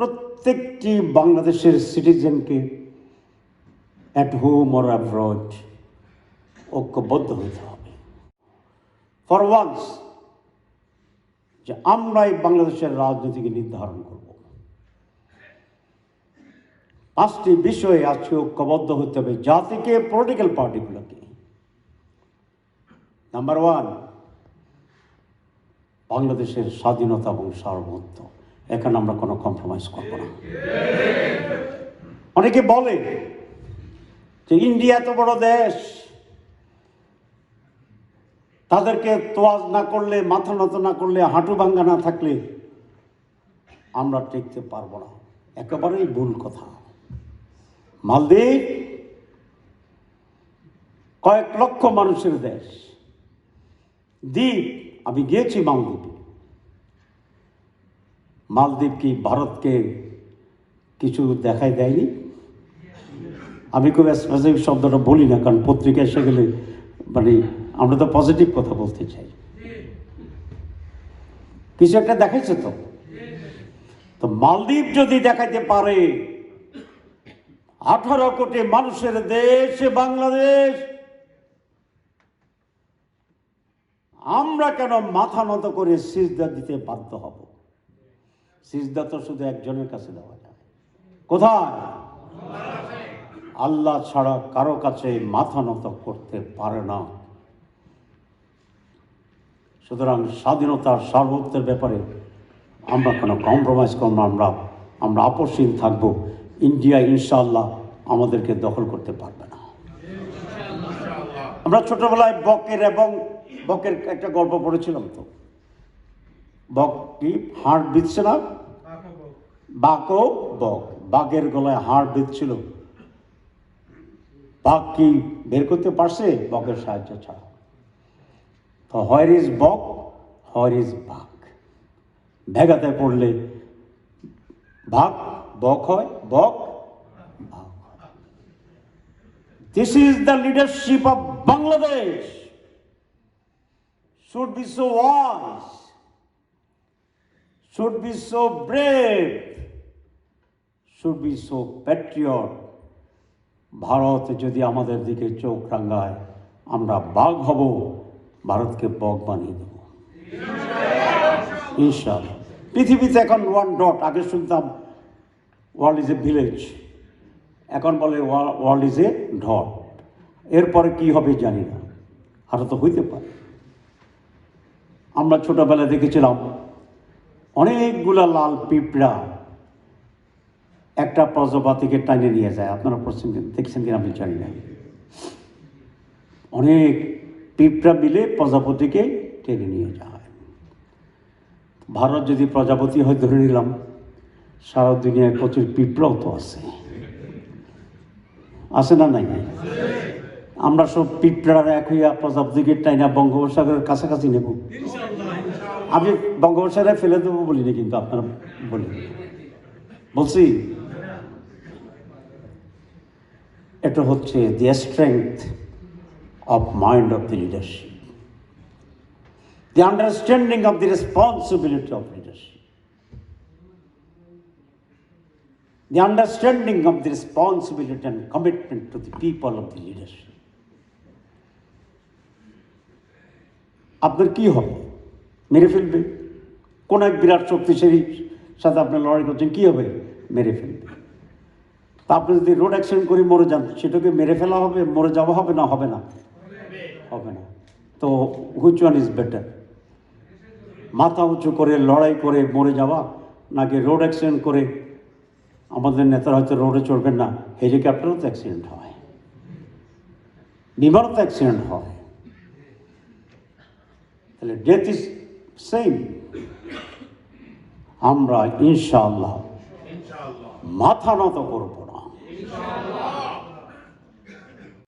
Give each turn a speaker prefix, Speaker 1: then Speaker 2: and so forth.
Speaker 1: প্রত্যেকটি বাংলাদেশের সিটিজেনকে অ্যাট হোম অর অ্যাব্রড ঐক্যবদ্ধ হতে হবে। ফর ওয়ান্স যে আমরাই বাংলাদেশের রাজনীতিকে নির্ধারণ করব। পাঁচটি বিষয়ে আজকে ঐক্যবদ্ধ হতে হবে জাতিকে পলিটিক্যাল পার্টিগুলোকে নাম্বার ওয়ান বাংলাদেশের স্বাধীনতা এবং সার্বভৌমত্ব। এখানে আমরা কোনো কম্প্রোমাইজ করব না। অনেকে বলে যে ইন্ডিয়া এত বড় দেশ, তাদেরকে তোয়াজ না করলে, মাথা নত না করলে, হাঁটু ভাঙ্গা না থাকলে আমরা টিকতে পারব না। একেবারেই ভুল কথা। মালদ্বীপ কয়েক লক্ষ মানুষের দেশ। দ্বীপ, আমি গিয়েছি মালদ্বীপে। মালদ্বীপ কি ভারতকে কিছু দেখাই দেয়নি? আমি খুব স্পেসিফিক শব্দটা বলি না, কারণ পত্রিকায় এসে গেলে মানে আমরা তো পজিটিভ কথা বলতে চাই। কিছু একটা দেখাইছে তো? তো মালদ্বীপ যদি দেখাইতে পারে, আঠারো কোটি মানুষের দেশ বাংলাদেশ, আমরা কেন মাথা নত করে সিজদা দিতে বাধ্য হব? সিজদা তো শুধু একজনের কাছে দেওয়া যায়। কোথায়? আল্লাহ ছাড়া কারও কাছে মাথা নত করতে পারে না। সুতরাং স্বাধীনতার সার্বত্বের ব্যাপারে আমরা কোনো কম্প্রোমাইজ করব না, আমরা আমরা আপসহীন থাকব। ইন্ডিয়া ইনশাআল্লাহ আমাদেরকে দখল করতে পারবে না। আমরা ছোটবেলায় বকের এবং বকের একটা গল্প পড়েছিলাম তো। বক কি? হাড় বিচ্ছে না? বাকও বক। বাঘের গলায় হাড় বিচ্ছিল বাঘ কি বের করতে পারছে? বকের সাহায্য ছাড়া। তো হোয়ার ইজ বক হোয়ার ইজ বাঘ। ভেগাতে পড়লে ভাগ বক হয় বক হয়। This is the leadership of Bangladesh should be so wise, should be so brave, should be so patriot. Bharat যদি আমাদের দিকে চোখ রাঙ্গায় আমরা বাঘ হব ভারতকে বক বানিয়ে দেব। ইনশাল্লাহ পৃথিবীতে এখন ওয়ান ডট আগে শুনতাম ওয়ার্ল্ড ইজ এ ভিলেজ এখন বলে ওয়ার্ল্ড ইজ এ ডট এরপরে কি হবে জানি না আরও তো হইতে পারে। আমরা ছোটবেলায় দেখেছিলাম অনেকগুলা লাল পিঁপড়া একটা প্রজাপাতিকে টাইনে নিয়ে যায়। আপনারা পশ্চিম দেখছেন কিনা আমি জানি না। অনেক পিঁপড়া মিলে প্রজাপতিকে টেনে নিয়ে যায়। ভারত যদি প্রজাপতি হয়, ধরে নিলাম, সারা দুনিয়ায় প্রচুর পিঁপড়াও তো আছে। আছে না নাই? আমরা সব পিঁপড়ার এক হইয়া প্রজাপতিকে টাইনা বঙ্গোপসাগরের কাছাকাছি নেব। আমি বঙ্গোপসাগরে ফেলে দেবো বলিনি কিন্তু আপনারা বলি বলছি, এটা হচ্ছে the strength of mind of the leadership the understanding of the responsibility of leadership the understanding of the responsibility and commitment to the people of the leadership. আপনার কি হবে মেরে ফেলবে। কোন এক বিরাট শক্তিশালী সাথে আপনার লড়াই করছেন, কী হবে? মেরে ফেলবে। তা আপনি যদি রোড অ্যাক্সিডেন্ট করে মরে যান, সেটাকে মেরে ফেলা হবে, মরে যাওয়া হবে না হবে না? হবে না। তো হুইচ ওয়ান ইজ বেটার মাথা উঁচু করে লড়াই করে মরে যাওয়া, নাকি রোড অ্যাক্সিডেন্ট করে আমাদের নেতারা হয়তো রোডে চড়বেন না হেলিকপ্টারও তো অ্যাক্সিডেন্ট হয়, বিমানও তো অ্যাক্সিডেন্ট হয়। তাহলে ডেথ ইজ সেম আমরা ইনশাআল্লাহ মাথা নত করব।